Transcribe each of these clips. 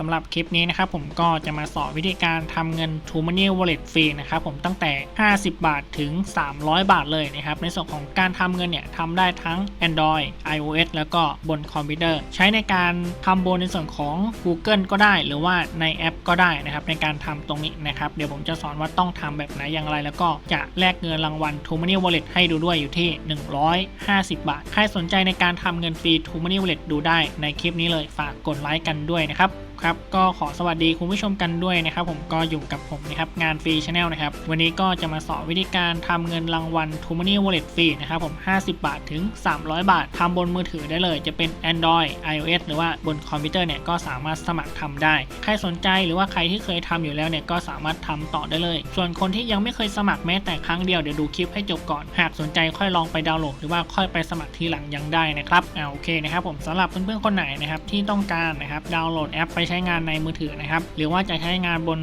สำหรับคลิปนี้นะครับผมก็จะมาสอนวิธีการทำเงิน t ูม Money Wallet ฟรีนะครับผมตั้งแต่ 50 บาทถึง 300 บาทเลยนะครับในส่วนของการทำเงินเนี่ยทำได้ทั้ง Android iOS แล้วก็บนคอมพิวเตอร์ ใช้ในการทำบนในส่วนของ Google ก็ได้ หรือว่าในแอป ก็ได้นะครับในการทำตรงนี้นะครับเดี๋ยวผมจะสอนว่าต้องทำแบบไหนอย่างไร แล้วก็จะแลกเงินรางวัล t ูม Money Wallet ให้ดูด้วยอยู่ที่ 150 บาท ใครสนใจในการทำเงินฟรี t ูม Money Wallet ดูได้ในคลิปนี้เลยฝากกดไลค์กันด้วยนะครับ ครับก็ขอสวัสดีคุณผู้ชมกันด้วยนะครับผมก็อยู่กับผมนะครับงานฟรีชาแนลนะครับวันนี้ก็จะมาสอนวิธีการทำเงินรางวัล t ู Money Wallet ฟรีนะครับผม 50 บาทถึง 300 บาททำบนมือถือได้เลย จะเป็น Android iOS หรือว่าบนคอมพิวเตอร์เนี่ยก็สามารถสมัครทำได้ ใครสนใจหรือว่าใครที่เคยทำอยู่แล้วเนี่ยก็สามารถทำต่อได้เลย ส่วนคนที่ยังไม่เคยสมัครแม้แต่ครั้งเดียวเดี๋ยวดูคลิปให้จบก่อน หากสนใจค่อยลองไปดาวน์โหลดหรือว่าค่อยไปสมัครทีหลังยังได้นะครับอ่าโอเคนะครับผมสำหรับเพื่อนๆคนไหนนะครับที่ต้องการนะครับดาวน์โหลดแอปไปใช้ช้งานในมือถือนะครับ หรือว่าจะใช้งานบน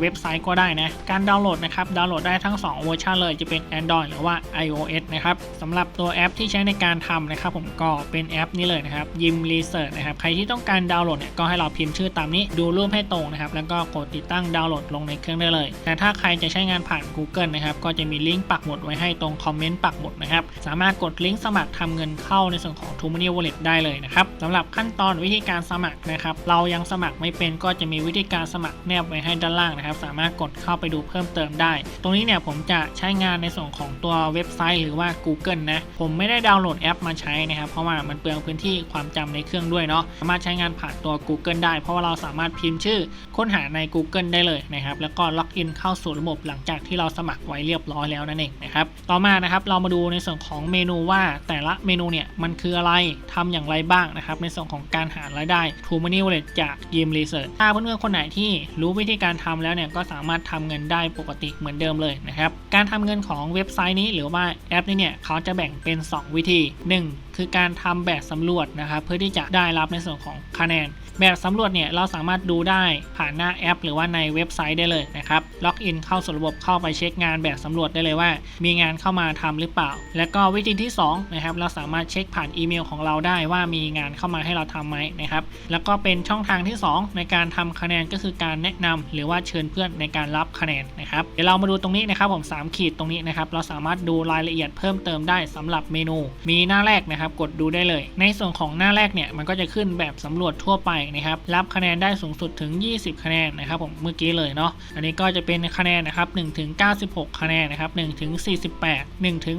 เว็บไซต์ก็ได้นะ การดาวน์โหลดนะครับดาวน์โหลดได้ทั้ง 2 เวอร์ชันเลยจะเป็น Android หรือว่า iOS นะครับสำหรับตัวแอปที่ใช้ในการทำนะครับผมก็เป็นแอปนี้เลยนะครับยิมรีเสิร์ชนะครับใครที่ต้องการดาวน์โหลดเนี่ยก็ให้เราพิมพ์ชื่อตามนี้ดูรูปให้ตรงนะครับแล้วก็กดติดตั้งดาวน์โหลดลงในเครื่องได้เลย แต่ถ้าใครจะใช้งานผ่าน Google นะครับก็จะมีลิงก์ปักหมุดไว้ให้ตรงคอมเมนต์ปักหมุดนะครับสามารถกดลิงก์สมัครทำเงินเข้าในส่วนของ t ูม Money Wallet ได้เลยนะครับสำหรับขั้นตอนวิธีการสมัครนะครับเรายังสมัครไม่เป็นก็จะมีวิธีการสมัครแนบไว้ให้ด้านล่างนะครับ สามารถกดเข้าไปดูเพิ่มเติมได้ ตรงนี้เนี่ยผมจะใช้งานในส่วนของตัวเว็บไซต์หรือว่า Google นะ ผมไม่ได้ดาวน์โหลดแอปมาใช้นะครับ เพราะว่ามันเปลืองพื้นที่ความจำในเครื่องด้วยเนาะ สามารถใช้งานผ่านตัว Google ได้ เพราะว่าเราสามารถพิมพ์ชื่อค้นหาใน Google ได้เลยนะครับ แล้วก็ล็อกอินเข้าสู่ระบบหลังจากที่เราสมัครไว้เรียบร้อยแล้วนั่นเองนะครับ ต่อมานะครับเรามาดูในส่วนของเมนูว่าแต่ละเมนูเนี่ยมันคืออะไรทำอย่างไรบ้างนะครับ ในส่วนของการหารายได้ True Money Wallet จยิมรีเสิร์ชถ้าเพื่อนๆคนไหนที่รู้วิธีการทำแล้วเนี่ยก็สามารถทำเงินได้ปกติเหมือนเดิมเลยนะครับ การทำเงินของเว็บไซต์นี้หรือว่าแอปนี้เนี่ยเขาจะแบ่งเป็น 2 วิธี 1 คือการทำแบบสำรวจนะครับเพื่อที่จะได้รับในส่วนของคะแนน แบบสำรวจเนี่ยเราสามารถดูได้ผ่านหน้าแอป หรือว่าในเว็บไซต์ได้เลยนะครับ ล็อกอินเข้าสู่ระบบเข้าไปเช็คงานแบบสำรวจได้เลยว่า มีงานเข้ามาทำหรือเปล่า แล้วก็วิธีที่2นะครับเราสามารถเช็คผ่านอีเมลของเราได้ว่ามีงานเข้ามาให้เราทำไหมนะครับ แล้วก็เป็นช่องทางที่ 2 ในการทำคะแนนก็คือการแนะนำหรือว่าเชิญเพื่อนในการรับคะแนนนะครับ เดี๋ยวเรามาดูตรงนี้นะครับผม3ขีดตรงนี้นะครับเราสามารถดูรายละเอียดเพิ่มเติมได้สำหรับเมนู มีหน้าแรกนะครับกดดูได้เลย ในส่วนของหน้าแรกเนี่ยมันก็จะขึ้นแบบสำรวจทั่วไปนะครับรับคะแนนได้สูงสุดถึง 20 คะแนนนะครับผมเมื่อกี้เลยเนาะอันนี้ก็จะเป็นคะแนนนะครับ1ถึง96 คะแนนนะครับ1ถึง48 1ถึง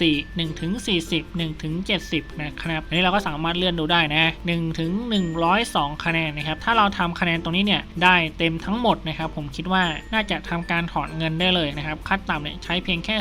64 1ถึง40 1ถึง70 นะครับอันนี้เราก็สามารถเลื่อนดูได้นะ1ถึง102 คะแนนนะครับถ้าเราทำคะแนนตรงนี้เนี่ยได้เต็มทั้งหมดนะครับผมคิดว่าน่าจะทำการถอนเงินได้เลยนะครับขั้นต่ำเนี่ยใช้เพียงแค่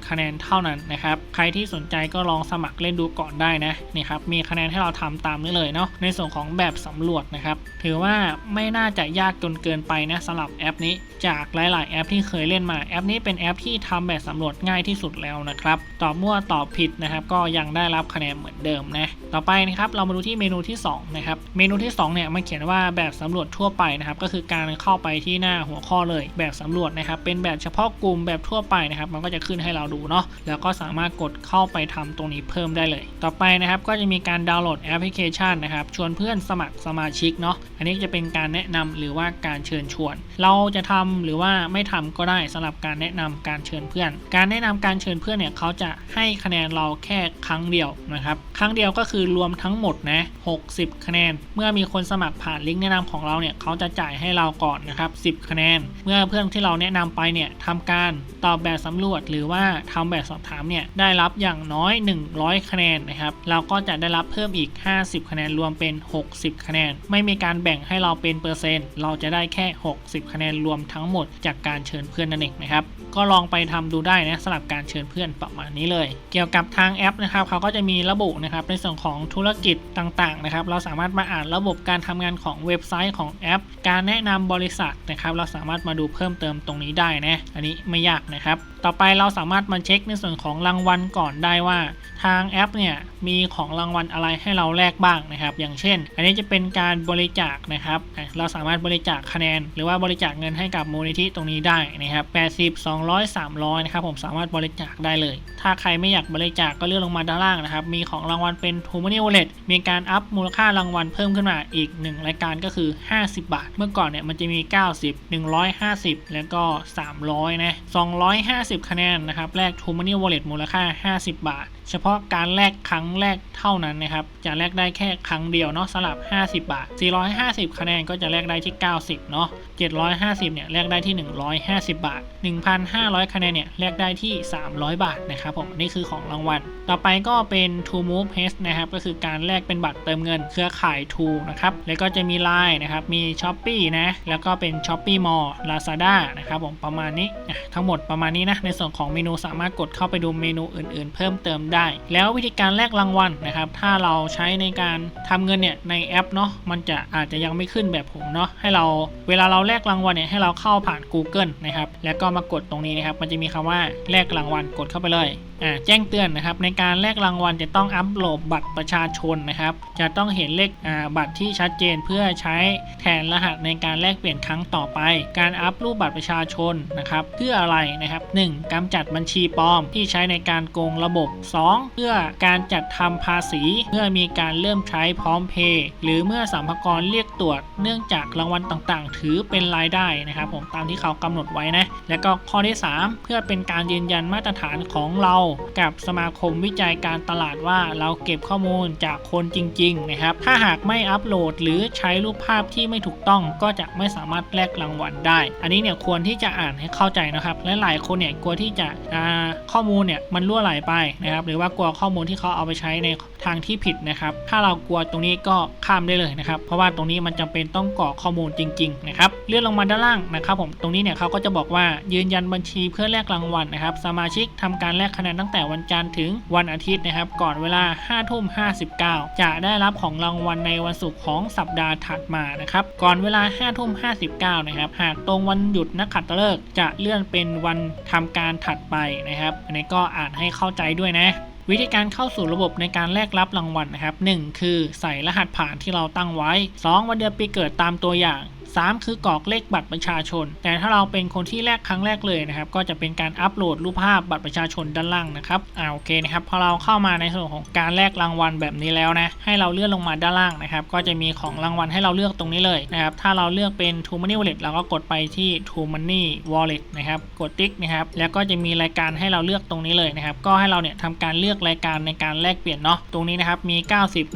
250 คะแนนเท่านั้นนะครับใครที่สนใจก็ลองสมัครเล่นดูก่อนได้นะนี่ครับมีคะแนนให้เราทำตามนี้เลยเนาะในส่วนของแบบสำรวจนะครับ ถือว่าไม่น่าจะยากจนเกินไปนะสำหรับแอปนี้ จากหลาย ๆ แอปที่เคยเล่นมาแอปนี้เป็นแอปที่ทำแบบสำรวจง่ายที่สุดแล้วนะครับ ตอบมั่วตอบผิดนะครับก็ยังได้รับคะแนนเหมือนเดิมนะต่อไปนะครับเรามาดูที่เมนูที่2นะครับเมนูที่2เนี่ยมันเขียนว่าแบบสำรวจทั่วไปนะครับก็คือการเข้าไปที่หน้าหัวข้อเลยแบบสำรวจนะครับเป็นแบบเฉพาะกลุ่มแบบทั่วไปนะครับมันก็จะขึ้นให้เราดูเนาะแล้วก็สามารถกดเข้าไปทำตรงนี้เพิ่มได้เลย ต่อไปนะครับก็จะมีการดาวน์โหลดแอปพลิเคชันนะครับชวนเพื่อนสมัครสมาชิกเนาะอันนี้จะเป็นการแนะนำหรือว่าการเชิญชวน เราจะทำหรือว่าไม่ทำก็ได้สำหรับการแนะนำการเชิญเพื่อน การแนะนำการเชิญเพื่อนเนี่ยเขาจะให้คะแนนเราแค่ครั้งเดียวนะครับครั้งเดียวก็คือรวมทั้งหมดนะ60 คะแนน เมื่อมีคนสมัครผ่านลิงก์แนะนำของเราเนี่ยเขาจะจ่ายให้เราก่อนนะครับ10 คะแนน เมื่อเพื่อนที่เราแนะนำไปเนี่ยทำการตอบแบบสำรวจ หรือว่าทำแบบสอบถามเนี่ยได้รับอย่างน้อย 100 คะแนนนะครับเราก็จะได้รับเพิ่มอีก 50 คะแนนรวมเป็น60 คะแนน ไม่มีการแบ่งให้เราเป็นเปอร์เซ็นต์ เราจะได้แค่ 60 คะแนนรวมทั้งหมดจากการเชิญเพื่อนนั่นเองนะครับก็ลองไปทำดูได้นะสำหรับการเชิญเพื่อนประมาณนี้เลย เกี่ยวกับทางแอปนะครับเขาก็จะมีระบุนะครับในส่วนของธุรกิจต่างๆนะครับเราสามารถมาอ่านระบบการทำงานของเว็บไซต์ของแอป การแนะนำบริษัทนะครับเราสามารถมาดูเพิ่มเติมตรงนี้ได้นะอันนี้ไม่ยากนะครับ ต่อไปเราสามารถมาเช็คในส่วนของรางวัลก่อนได้ว่า ทางแอปเนี่ย มีของรางวัลอะไรให้เราแลกบ้างนะครับ อย่างเช่น อันนี้จะเป็นการบริจาคนะครับ เราสามารถบริจาคคะแนน หรือว่าบริจาคเงินให้กับมูลนิธิตรงนี้ได้นะครับ80 200 300นะครับผมสามารถบริจาคได้เลย ถ้าใครไม่อยากบริจาคก็เลื่อนลงมาด้านล่างนะครับ มีของรางวัลเป็น t o m o n e y Wallet มีการอัพมูลค่ารางวัลเพิ่มขึ้นมาอีก 1 รายการก็คือ 50 บาท เมื่อก่อนเนี่ยมันจะมี 90 150 แล้วก็ 300 นะ 250 คะแนนนะครับ แลก t o m o n e y Wallet มูลค่า 50 บาทเฉพาะการแลกครั้งแรกเท่านั้นนะครับ จะแลกได้แค่ครั้งเดียวเนาะสลับ 50 บาท 450 คะแนนก็จะแลกได้ที่ 90 เนาะ 750 เนี่ยแลกได้ที่ 150 บาท 1,500 คะแนนเนี่ยแลกได้ที่ 300 บาทนะครับผมนี่คือของรางวัล ต่อไปก็เป็น To Move p a s นะครับ ก็คือการแลกเป็นบัตรเติมเงินเครือข่าย To นะครับ แล้วก็จะมี Line นะครับ มี s h อ p e e นะ แล้วก็เป็น s h o p e e Mall Lazada นะครับผมประมาณนี้ ทั้งหมดประมาณนี้นะ ในส่วนของเมนูสามารถกดเข้าไปดูเมนูอื่น ๆ เพิ่มเติมได้ แล้ววิธีการแลกรางวัลนะครับ ถ้าเราใช้ในการทำเงินเนี่ยในแอปเนาะมันจะอาจจะยังไม่ขึ้นแบบผมเนาะให้เราเวลาเราแลกรางวัลเนี่ยให้เราเข้าผ่าน Google นะครับแล้วก็มากดตรงนี้นะครับ มันจะมีคำว่าแลกรางวัลกดเข้าไปเลยอ่าแจ้งเตือนนะครับในการแลกรางวัลจะต้องอัปโหลดบัตรประชาชนนะครับ จะต้องเห็นเลขอ่าบัตรที่ชัดเจนเพื่อใช้แทนรหัสในการแลกเปลี่ยนครั้งต่อไป การอัปรูปบัตรประชาชนนะครับเพื่ออะไรนะครับ 1. กำจัดบัญชีปลอมที่ใช้ในการโกงระบบ 2. เพื่อการจัดทำภาษีเมื่อมีการเริ่มใช้พร้อมเพย์หรือเมื่อสัมภากระเรียกตรวจ เนื่องจากรางวัลต่างๆ ถือเป็นรายได้นะครับผมตามที่เขากำหนดไว้นะ แล้วก็ข้อที่ 3 เพื่อเป็นการยืนยันมาตรฐานของเรากับสมาคมวิจัยการตลาดว่าเราเก็บข้อมูลจากคนจริง ๆ นะครับ ถ้าหากไม่อัปโหลดหรือใช้รูปภาพที่ไม่ถูกต้องก็จะไม่สามารถแลกรางวัลได้ อันนี้เนี่ยควรที่จะอ่านให้เข้าใจนะครับ และหลายคนเนี่ยกลัวที่จะข้อมูลเนี่ยมันรั่วไหลไปนะครับรือว่ากลัวข้อมูลที่เขาเอาไปใช้ในทางที่ผิดนะครับ ถ้าเรากลัวตรงนี้ก็ข้ามได้เลยนะครับ เพราะว่าตรงนี้มันจำเป็นต้องกรอกข้อมูลจริงๆนะครับเลื่อนลงมาด้านล่างนะครับ ผมตรงนี้เนี่ยเขาก็จะบอกว่ายืนยันบัญชีเพื่อแลกรางวัลนะครับ สมาชิกทำการแลกคะแนนตั้งแต่วันจันทร์ถึงวันอาทิตย์นะครับ ก่อนเวลา5ทุ่ม59จะได้รับของรางวัลในวันศุกร์ของสัปดาห์ถัดมานะครับก่อนเวลา5ทุ่ม59นะครับหากตรงวันหยุดนักขัตฤกษ์จะเลื่อนเป็นวันทำการถัดไปนะครับอันนี้ก็อ่านให้เข้าใจด้วยนะ วิธีการเข้าสู่ระบบในการแลกรับรางวัลนะครับ 1 คือใส่รหัสผ่านที่เราตั้งไว้ 2 วันเดือนปีเกิดตามตัวอย่าง 3 คือกรอกเลขบัตรประชาชน แต่ถ้าเราเป็นคนที่แลกครั้งแรกเลยนะครับ ก็จะเป็นการอัปโหลดรูปภาพบัตรประชาชนด้านล่างนะครับอ่าโอเคนะครับพอเราเข้ามาในส่วนของการแลกรางวัลแบบนี้แล้วนะให้เราเลื่อนลงมาด้านล่างนะครับ ก็จะมีของรางวัลให้เราเลือกตรงนี้เลยนะครับถ้าเราเลือกเป็น t o Money Wallet เราก็กดไปที่ t o Money Wallet นะครับกดติ๊กนะครับแล้วก็จะมีรายการให้เราเลือกตรงนี้เลยนะครับก็ให้เราเนี่ยทำการเลือกรายการในการแลกเปลี่ยนเนาะตรงนี้นะครับมี 90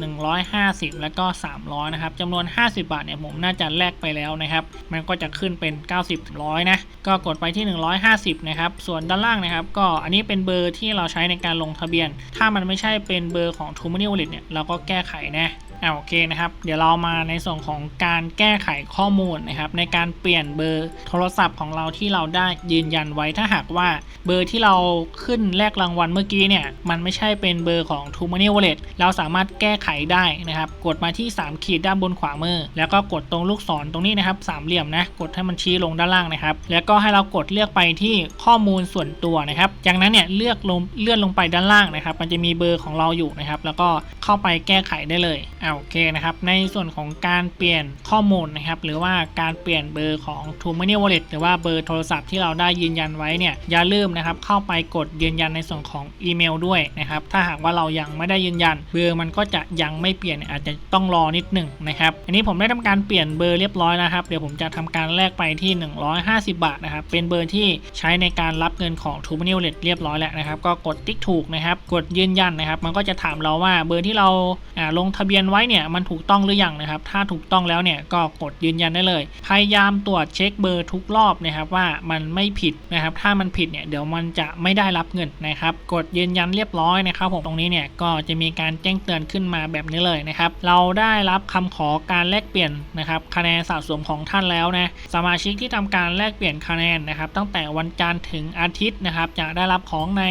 150 แล้วก็ 300 นะครับจำนวน 50 บาทเนี่ยผมน่าจะแลกไปแล้วนะครับ มันก็จะขึ้นเป็น 90 100 นะ ก็กดไปที่ 150 นะครับ ส่วนด้านล่างนะครับ ก็อันนี้เป็นเบอร์ที่เราใช้ในการลงทะเบียน ถ้ามันไม่ใช่เป็นเบอร์ของ t o m o n e y Wallet เนี่ย เราก็แก้ไขนะ อ่าโอเคนะครับ เดี๋ยวเรามาในส่วนของการแก้ไขข้อมูลนะครับ ในการเปลี่ยนเบอร์โทรศัพท์ของเราที่เราได้ยืนยันไว้ถ้าหากว่าเบอร์ที่เราขึ้นแลกรางวัลเมื่อกี้เนี่ย มันไม่ใช่เป็นเบอร์ของ t o m o n e y Wallet เราสามารถแก้ไขได้นะครับ กดมาที่ 3 ขีดด้านบนขวามือ แล้วก็กดตรงลูกศรตรงนี้นะครับสามเหลี่ยมนะกดให้มันชี้ลงด้านล่างนะครับ แล้วก็ให้เรากดเลือกไปที่ข้อมูลส่วนตัวนะครับ จากนั้นเนี่ยเลือกลงเลื่อนลงไปด้านล่างนะครับ มันจะมีเบอร์ของเราอยู่นะครับ แล้วก็เข้าไปแก้ไขได้เลยอ่าโอเคนะครับ ในส่วนของการเปลี่ยนข้อมูลนะครับ หรือว่าการเปลี่ยนเบอร์ของ t o m o n e y Wallet หรือว่าเบอร์โทรศัพท์ที่เราได้ยืนยันไว้เนี่ย อย่าลืมนะครับ เข้าไปกดยืนยันในส่วนของอีเมลด้วยนะครับ ถ้าหากว่าเรายังไม่ได้ยืนยัน เบอร์มันก็จะยังไม่เปลี่ยน อาจจะต้องรอนิดหนึ่งนะครับ อันนี้ผมได้ทำการเปลี่ยนเบอร์เรียบร้อยแล้วครับ เดี๋ยวผมจะทำการแลกไปที่ 150 บาทนะครับ เป็นเบอร์ที่ใช้ในการรับเงินของ t o m o n e y Wallet เรียบร้อยแล้วนะครับ ก็กดติ๊กถูกนะครับ กดยืนยันนะครับ มันก็จะถามเราว่าเบอร์ที่เราอ่าลงทะเบียนไว้เนี่ยมันถูกต้องหรือยังนะครับ ถ้าถูกต้องแล้วเนี่ยก็กดยืนยันได้เลย พยายามตรวจเช็คเบอร์ทุกรอบนะครับว่ามันไม่ผิดนะครับ ถ้ามันผิดเนี่ยเดี๋ยวมันจะไม่ได้รับเงินนะครับ กดยืนยันเรียบร้อยนะครับผมตรงนี้เนี่ยก็จะมีการแจ้งเตือนขึ้นมาแบบนี้เลยนะครับ เราได้รับคำขอการแลกเปลี่ยนนะครับคะแนนสะสมของท่านแล้วนะสมาชิกที่ทำการแลกเปลี่ยนคะแนนนะครับ ตั้งแต่วันจันทร์ถึงอาทิตย์นะครับจะได้รับของใน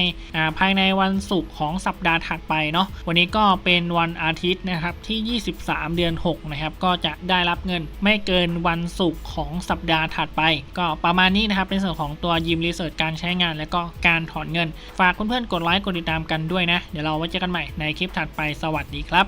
ภายในวันศุกร์ของสัปดาห์ถัดไปเนาะวันนี้ก็เป็นวันอาทิตย์นะครับที่ที่ 23 เดือน 6 นะครับ ก็จะได้รับเงินไม่เกินวันศุกร์ของสัปดาห์ถัดไป ก็ประมาณนี้นะครับ เป็นส่วนของตัวยิมรีเสิร์ชการใช้งาน และก็การถอนเงิน ฝากเพื่อนๆกดไลค์กดติดตามกันด้วยนะ เดี๋ยวเราไว้เจอกันใหม่ในคลิปถัดไปสวัสดีครับ